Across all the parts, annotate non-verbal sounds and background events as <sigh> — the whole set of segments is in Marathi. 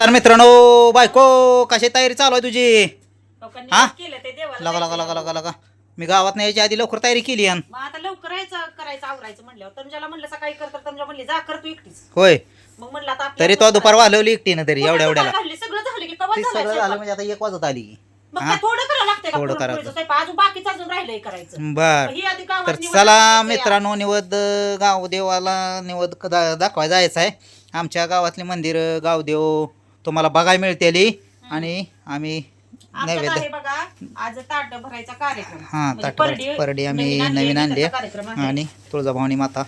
तर मित्रांनो बायको कशी तयारी चालू आहे तुझी लोकांनी हा? केलं ते देवाला लगा लगा. लगा लगा लगा मी गावात नाही यायच्या आधी लवकर तयारी केली आणि मग आता लवकर यायचं करायचं आवरायचं म्हणल्यावर तंजाला म्हणलं सकाळी कर तर तंजा म्हणली जा कर तू एकटीच होय मग म्हणलं आता आपल्या तरी तो दुपार वालवली एकटीनं तरी कोणाला एवढ्या एवढ्याला दुपार घालली? सगळं झालं की कवा ती झालं सगळं झालं स्वयंपाक? म्हणजे आता एक वाजत आली मग हा? काय थोडं करावं लागतंय का थोडं पुरणपोळीचं करायचं. स्वयंपाक? अजून बाकीचं अजून राहिलंय करायचं बर मग ही आधी गावात तर निवड चला करायची. मित्रांनो निवद गाव देवाला निवद क- दा- दाखवायला जायचं आहे आमच्या गावातले मंदिर गावदेव तुम्हाला बघायला मिळतेली आणि आम्ही नैवेद्य बघा आज ताट भरायचा कार्यक्रम. हा म्हणजे ताट परडी- परडी आम्ही आणली नवीन आणली. त्याचा कार्यक्रम आहे. आणि तुळजाभवानी माता.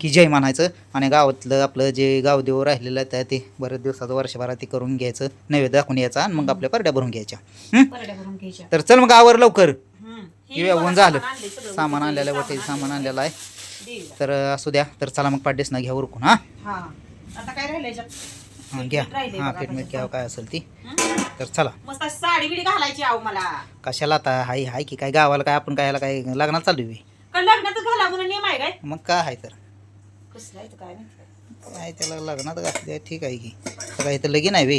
की जय म्हणायचं. आणि गावातलं आपलं जे गावदेव राहिलेलं आहे ते बरेच दिवसाचं वर्षभरात ते करून घ्यायचं. नैवेद्य दाखवून यायचा आणि मग आपल्या परड्या भरून घ्यायच्या. हं? परड्या भरून घ्यायच्या. तर चल मग आवर लवकर. हम्म. ही बघा झालं. सामान आणलंय सगळं. सामान आणलेलं आहे वाटेचं सामान आणलेलं आहे. तर असू द्या. तर चला मग पाड्यास ना घ्या उरकून हा. हा. आता काय राहिलंय याच्यात? हा, घ्या. राहिलंय हा बघा घ्या काय असेल ती. हं? तर चला. मस्त अशी साडी बिडी घालायची आहो मला. कशाला आता? हाय हाय की काय? गावाला काय आपण काय काय? लग्नाला चालू आहे का लग्नात घाला म्हणून नियम आहे काय? मग काय आहे तर? कसलं आहे तो काय माहिती. काय त्याला लग्नात घातलं ठीक आहे की. तर काही तर लगीन आहे वे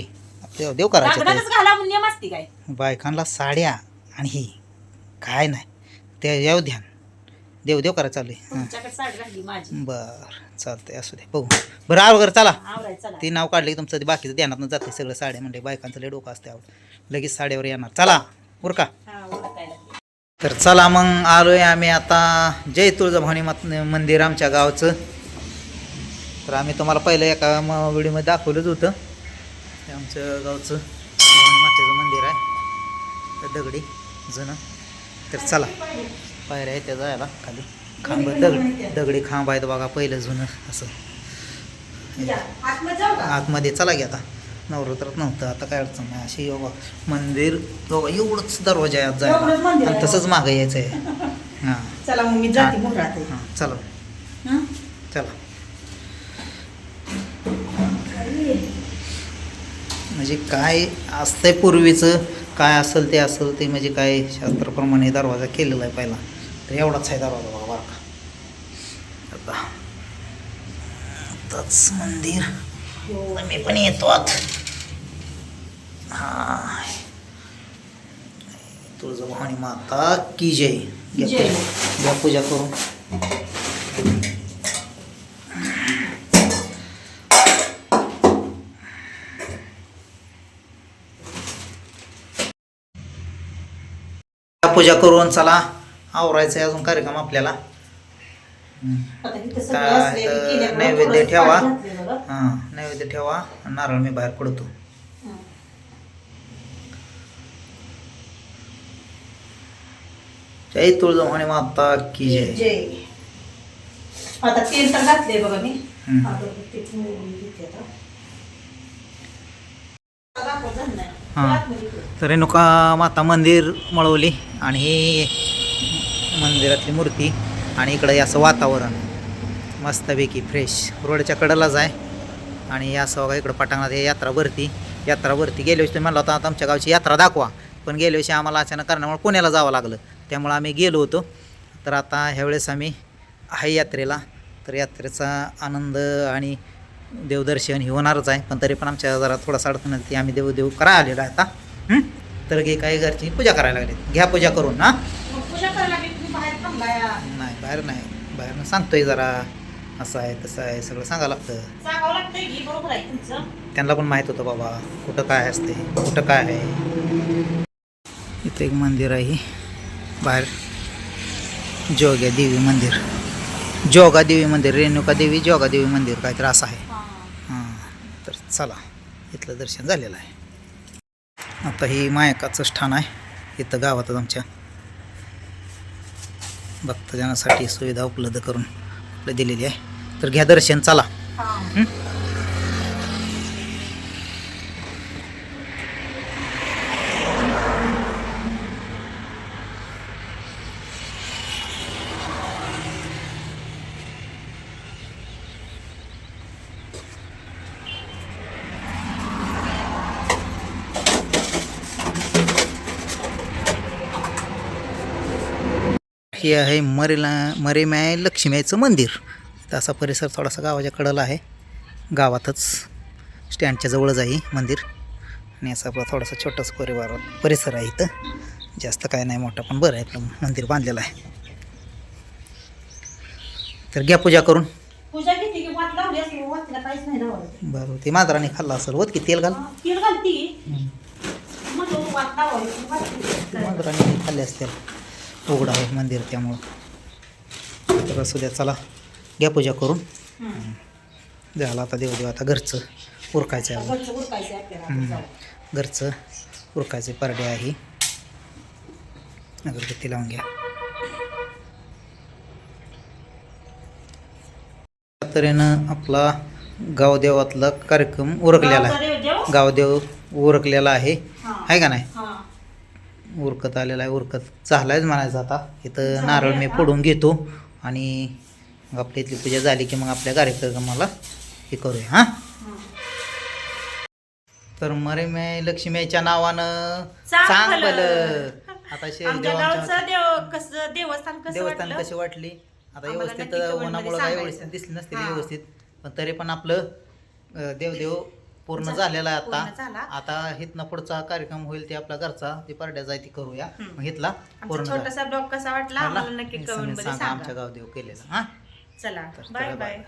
देव देव करायचं ते. लग्नातच घाला म्हणून नियम असते काय? बायकांना साड्या आणि ही. काय नाही. ते येऊ ध्यान देव देव करायचं चालू आहे. तुमच्याकडे साडी राहिली माझी. बरं चालतंय असू दे बघू. बरं आव वगैरे चला. ते नाव काढले की तुमचं ते बाकीचं ध्यानात जाते सगळं साड्या म्हणजे बायकांचं लय डोकं असते आवड लगेच साड्यावर येणार. चला उरका. हा ओळखायला. तर चला मग आलोय आम्ही आता जय तुळजाभवानी मात मंदिर आमच्या गावचं. तर आम्ही तुम्हाला पहिलं एका म- व्हिडिओमध्ये दाखवलंच होतं. आमचं गावचं भवानी मातेचं मंदिर आहे. तर दगडी जुनं. तर चला. पायऱ्या आहेत त्या जायला खाली. खांब दगड दगडी खांब आहेत बघा पहिलं जुनं असं. आतमध्ये चला की आता. नवरात्रात नव्हतं आता काय अडचण नाही. अशी बाबा मंदिर बाबा एवढंच दरवाजा आहे मंदिर जायला. आणि तसंच मागं यायचं आहे. <laughs> हां. चला मग मी जाते हां चला. हं? चला. म्हणजे काय असतंय पूर्वीचं काय असेल ते असेल ते म्हणजे काय शास्त्राप्रमाणे दरवाजा केलेला आहे पहिला. तर एवढाच आहे दरवाजा बघा बरं का. आता आताच मंदिर. मी पण येतो आत. हा तुळजाभवानी माता की जय? घ्या जय. पूजा- करून. पूजा करून चला. आवरायचं आहे अजून कार्यक्रम आपल्याला. नैवेद्य ठेवा. हां नैवेद्य ठेवा. नारळ मी बाहेर पडतो. जय तुळजाभवानी माता की जय. आता तेल तर घातलंय बघा मी. हां. तर रेणुका माता मंदिर मळवली आणि मंदिरातली मूर्ती आणि इकडं हे असं वातावरण. मस्तपैकी फ्रेश रोडच्या कडेलाच आहे. आणि या असं बघा इकडं पटांगणात हे यात्रा भरती यात्रा भरती गेल्या वर्षी तुम्ही म्हणला आता आमच्या गावची यात्रा दाखवा. पण गेल्या वर्षी आम्हाला अचानक कारणामुळे पुण्याला जावं लागलं. त्यामुळं आम्ही गेलो होतो. तर आता ह्यावेळेस आम्ही आहे यात्रेला. तर यात्रेचा आनंद आणि देवदर्शन हे होणारच आहे. पण तरी पण आमच्या जरा थोडासा अडचण ती आम्ही देव देव आलेलो आहे आता. तर घे काही घरची पूजा करायला लागली घ्या पूजा करून ना पूजा करायला बाहेर थांबलाय नाही बाहेर नाही. बाहेर सांगतोय जरा. असं आहे तसं आहे सगळं सांगावं लागतं. सांगावं लागतंय की बरोबर आहे तुमचं. त्यांना पण माहीत होतं बाबा कुठं काय असते कुठं काय आहे. इथं एक मंदिर आहे बाहेर. जोग्या देवी मंदिर. जोगा देवी मंदिर रेणुका देवी जोगा देवी मंदिर काहीतरी असं आहे. हां तर चला इथलं दर्शन झालेलं आहे. आता ही मायकाचं स्थान आहे. इथं गावातच आमच्या भक्तजनासाठी सुविधा उपलब्ध करून दिलेली आहे. तर घ्या दर्शन चला. हां. आहे मरीला मरीमाय लक्ष्मीचं मंदिर. असा परिसर थोडासा गावाच्या कडेला आहे. गावातच स्टँडच्या जवळच आहे मंदिर. आणि असं आपला थोडासा छोटासा परिवार परिसर आहे इथं. जास्त काय नाही मोठा पण बरं आहे. आपलं मंदिर बांधलेलं आहे. तर घ्या पूजा करून. पूजा किती की वाट लावली असली वाटला काहीच नाही लावायचं. बरं ते मांजराने खाल्लं असेल होत की तेल घाल? तेल घालती. लावायची. मांजराने खाल्ले असतील. उघडं आहे मंदिर त्यामुळं तर असू द्या चला घ्या पूजा करून. झालं आता देवदेव आता घरचं उरकायचं आहे. घरचं उरकायचं परडे आहे अगरबत्ती लावून घ्या तऱ्हेनं आपला गावदेवातला कार्यक्रम उरकलेला आहे देव देव? गावदेव उरकलेला आहे. आहे का नाही. उरकत आलेला आहे उरकत झालायच म्हणायचं आता इथं नारळ मी. फोडून घेतो आणि मग आपल्या इथली पूजा झाली की मग आपल्या कार्यक्रमाला हे करूया हां. तर मरे मी लक्ष्मीच्या नावानं भलं. भलं. आता कसं देवस्थान कसं देवस्थान वाटलं कशी वाटली आता आम्हाला व्यवस्थित नक्की comment मध्ये उन्हामुळे काय सांगायचं. व्यवस्थित दिसली नसते हां. व्यवस्थित पण तरी पण आपलं अं, देवदेव पूर्ण झालं. झालेला आहे आता झाला. आता हिथनं पुढचा कार्यक्रम होईल ते आपला घरचा ते परड्याचा आहे ती करूया. मग हिथला पूर्ण झाला. छोटासा ब्लॉग कसा वाटला नक्की कमेंटमध्ये सांगा आमच्या सांगा गावदेव केलेला हा चला तर बाय चला, बाय.